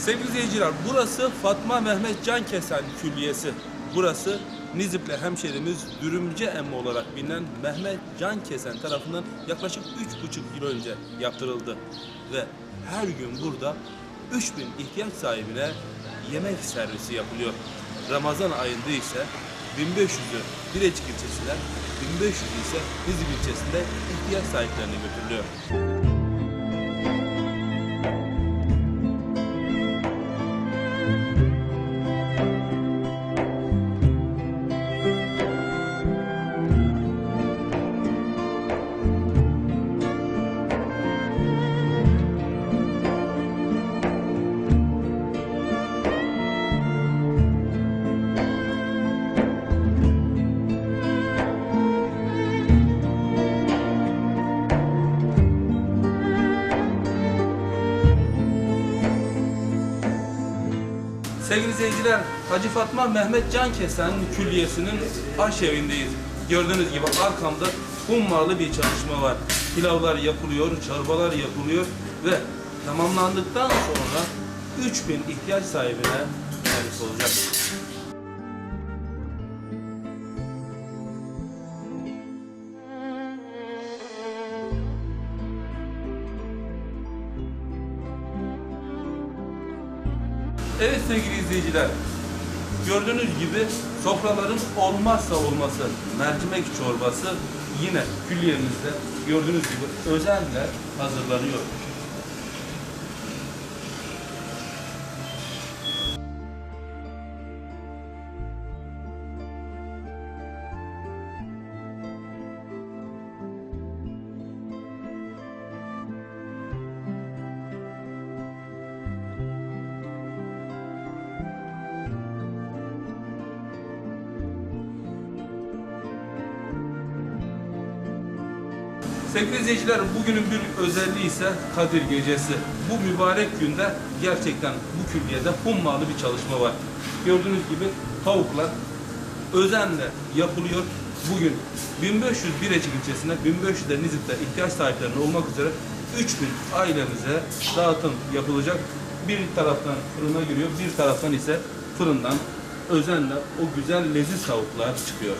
Sevgili izleyiciler, burası Fatma Mehmet Can Kesen Külliyesi. Burası Nizip'le hemşerimiz Dürümcü Emmi olarak bilinen Mehmet Can Kesen tarafından yaklaşık 3,5 yıl önce yaptırıldı. Ve her gün burada 3000 ihtiyaç sahibine yemek servisi yapılıyor. Ramazan ayında ise 1500'ü Birecik ilçesinde, 1500'ü ise Nizip ilçesinde ihtiyaç sahiplerine götürülüyor. Sevgili izleyiciler, Hacı Fatma Mehmet Can Kesen Külliyesi'nin aşevindeyiz. Gördüğünüz gibi arkamda hummalı bir çalışma var. Pilavlar yapılıyor, çorbalar yapılıyor ve tamamlandıktan sonra 3000 ihtiyaç sahibine servis olacak. Evet sevgili izleyiciler, gördüğünüz gibi sofraların olmazsa olması mercimek çorbası yine külliyemizde gördüğünüz gibi özenle hazırlanıyor. Sevgili izleyiciler bugünün bir özelliği ise Kadir Gecesi. Bu mübarek günde gerçekten bu külliyede hummalı bir çalışma var. Gördüğünüz gibi tavuklar özenle yapılıyor. Bugün 1500 Birecik ilçesinde, 1500 de Nizip'te ihtiyaç sahiplerine olmak üzere 3000 ailemize dağıtım yapılacak. Bir taraftan fırına giriyor, bir taraftan ise fırından özenle o güzel leziz tavuklar çıkıyor.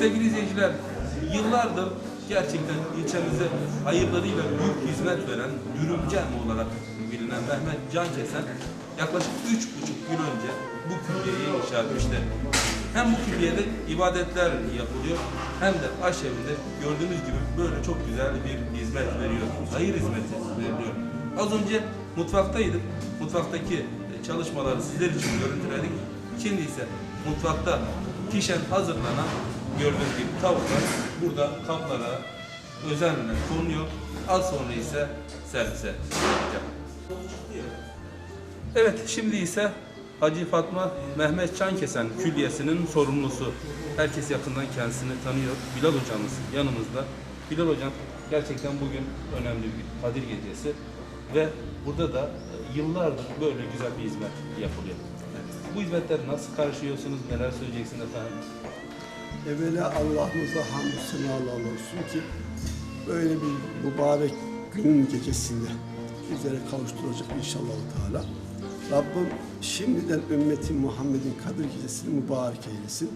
Sevgili izleyiciler, yıllardır gerçekten ilçemize hayırlarıyla büyük hizmet veren Dürümcem olarak bilinen Mehmet Can Kesen yaklaşık üç buçuk yıl önce bu külliyeyi inşa etmişti. Hem bu külliyede ibadetler yapılıyor hem de aşevinde gördüğünüz gibi böyle çok güzel bir hizmet veriyor. Hayır hizmeti veriliyor. Az önce mutfaktaydık. Mutfaktaki çalışmaları sizler için görüntüledik. Şimdi ise mutfakta pişen hazırlanan gördüğünüz gibi tavuklar burada kaplara özenle konuyor. Az sonra ise servise yapılacak. Evet, şimdi ise Hacı Fatma Mehmet Çankesen Külliyesi'nin sorumlusu. Herkes yakından kendisini tanıyor. Bilal hocamız yanımızda. Bilal hocam gerçekten bugün önemli bir Kadir Gecesi ve burada da yıllardır böyle güzel bir hizmet yapılıyor. Bu hizmetleri nasıl karşılıyorsunuz? Neler söyleyeceksiniz efendim? Evvela Allah'ımıza hamdü senalar olsun ki böyle bir mübarek günün gecesinde bizlere kavuşturacak inşallah Teala. Rabbim şimdiden ümmeti Muhammed'in Kadir Gecesi'ni mübarek eylesin.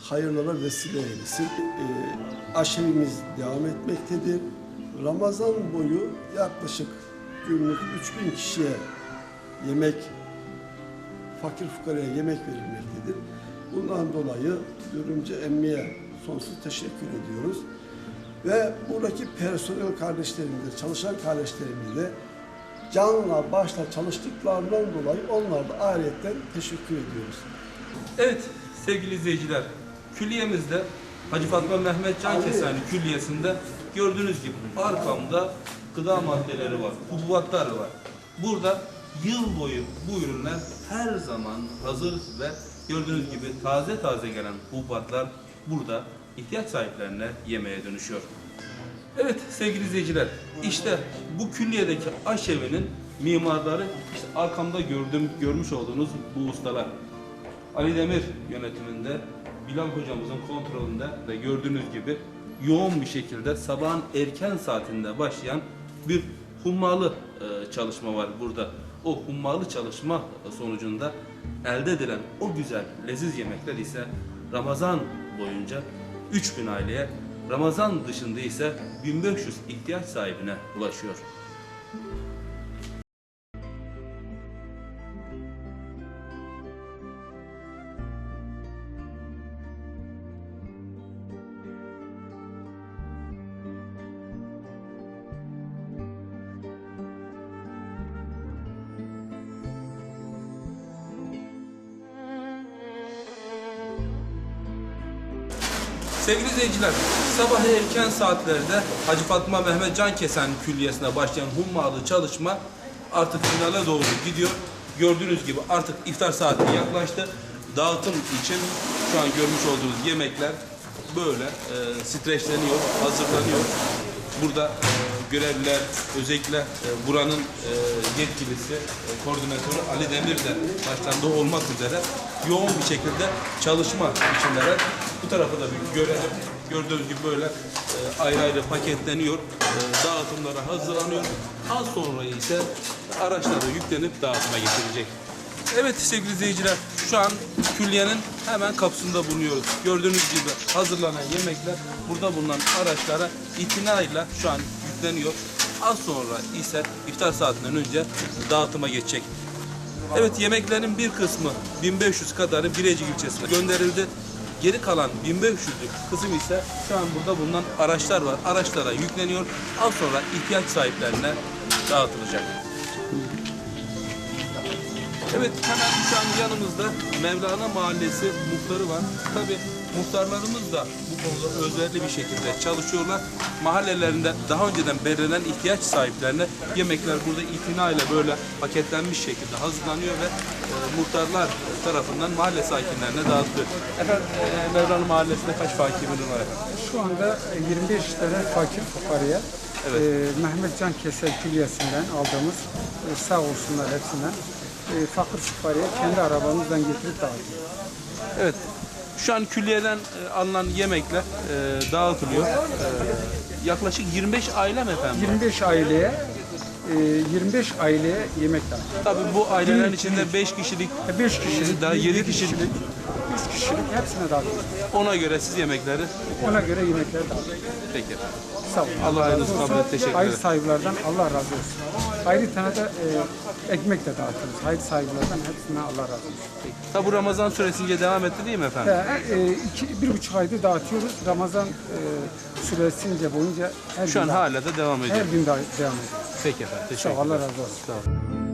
Hayırlara vesile eylesin. Ee, aşevimiz devam etmektedir. Ramazan boyu yaklaşık günlük 3000 kişiye yemek fakir fukaraya yemek verilmektedir. Bundan dolayı Dürümcü Emmi'ye sonsuz teşekkür ediyoruz. Ve buradaki personel kardeşlerimize, çalışan kardeşlerimize canla başla çalıştıklarından dolayı onlara da ayrıyetten teşekkür ediyoruz. Evet sevgili izleyiciler, külliyemizde Hacı Fatma Mehmet Can Kesani Külliyesi'nde gördüğünüz gibi arkamda gıda maddeleri var, hububatlar var. Burada yıl boyu bu ürünler her zaman hazır ve gördüğünüz gibi taze taze gelen hububatlar burada ihtiyaç sahiplerine yemeğe dönüşüyor. Evet sevgili izleyiciler, işte bu külliyedeki aşevinin mimarları işte arkamda gördüğüm, görmüş olduğunuz bu ustalar. Ali Demir yönetiminde, Bilal hocamızın kontrolünde ve gördüğünüz gibi yoğun bir şekilde sabahın erken saatinde başlayan bir hummalı e, çalışma var burada. O hummalı çalışma sonucunda elde edilen o güzel leziz yemekler ise Ramazan boyunca 3000 aileye, Ramazan dışında ise 1500 ihtiyaç sahibine ulaşıyor. Sevgili izleyiciler, sabah erken saatlerde Hacı Fatma Mehmet Can Kesen Külliyesi'ne başlayan hummalı çalışma artık finale doğru gidiyor. Gördüğünüz gibi artık iftar saati yaklaştı. Dağıtım için şu an görmüş olduğunuz yemekler böyle e, streçleniyor, hazırlanıyor. Burada e, görevliler, özellikle e, buranın e, yetkilisi, e, koordinatörü Ali Demir de başlarında olmak üzere yoğun bir şekilde çalışma içindeler. Bu tarafa da bir görelim. Gördüğünüz gibi böyle e, ayrı ayrı paketleniyor, e, dağıtımlara hazırlanıyor. Az sonra ise araçlara yüklenip dağıtıma getirilecek. Evet sevgili izleyiciler, şu an külliyenin hemen kapısında bulunuyoruz. Gördüğünüz gibi hazırlanan yemekler burada bulunan araçlara itinayla şu an yükleniyor. Az sonra ise iftar saatinden önce dağıtıma geçecek. Evet yemeklerin bir kısmı 1500 kadarı Bilecik ilçesine gönderildi. Geri kalan 1500'lük kısım ise şu an burada bulunan araçlar var. Araçlara yükleniyor. Az sonra ihtiyaç sahiplerine dağıtılacak. Evet hemen şu an yanımızda Mevlana Mahallesi muhtarı var. Tabi muhtarlarımız da bu konuda özverili bir şekilde çalışıyorlar. Mahallelerinde daha önceden belirlenen ihtiyaç sahiplerine yemekler burada itinayla böyle paketlenmiş şekilde hazırlanıyor ve e, muhtarlar tarafından mahalle sakinlerine dağıtılıyor. Efendim e, Mevlana Mahallesi'nde kaç fakir ürün var efendim? Şu anda 25 tane fakir fukaraya Evet. e, Mehmet Can Kesel Külliyesi'nden aldığımız e, sağ olsunlar hepsinden e, fakir fukaraya kendi arabamızdan getirip dağıtıyoruz. Evet. Şu an külliyeden e, alınan yemekler e, dağıtılıyor. E, yaklaşık 25 aile mi efendim? 25 aileye e, 25 aileye yemek dağıtıyoruz. Tabii bu ailelerin içinde 5 kişilik, 5 kişilik, daha 7 yedi kişilik. 3 kişilik hepsine dağıtıyoruz. Ona göre siz yemekleri Ona göre yemekler dağıtıyoruz. peki. Sağ olun. Allah razı olsun. teşekkür Hayır ederim. sahiplerden Allah razı olsun. Ayrı tane de e, ekmek de dağıtıyoruz. Hayır sahiplerden hepsine Allah razı olsun. Tabi bu Ramazan süresince devam etti değil mi efendim? Ee, e, iki, bir buçuk aydır dağıtıyoruz. Ramazan e, süresince boyunca her Şu gün an dağıt- hala da devam ediyor. her gün da- devam ediyor. Peki efendim. Sağ ol, Allah ederim. razı olsun. Sağ olun.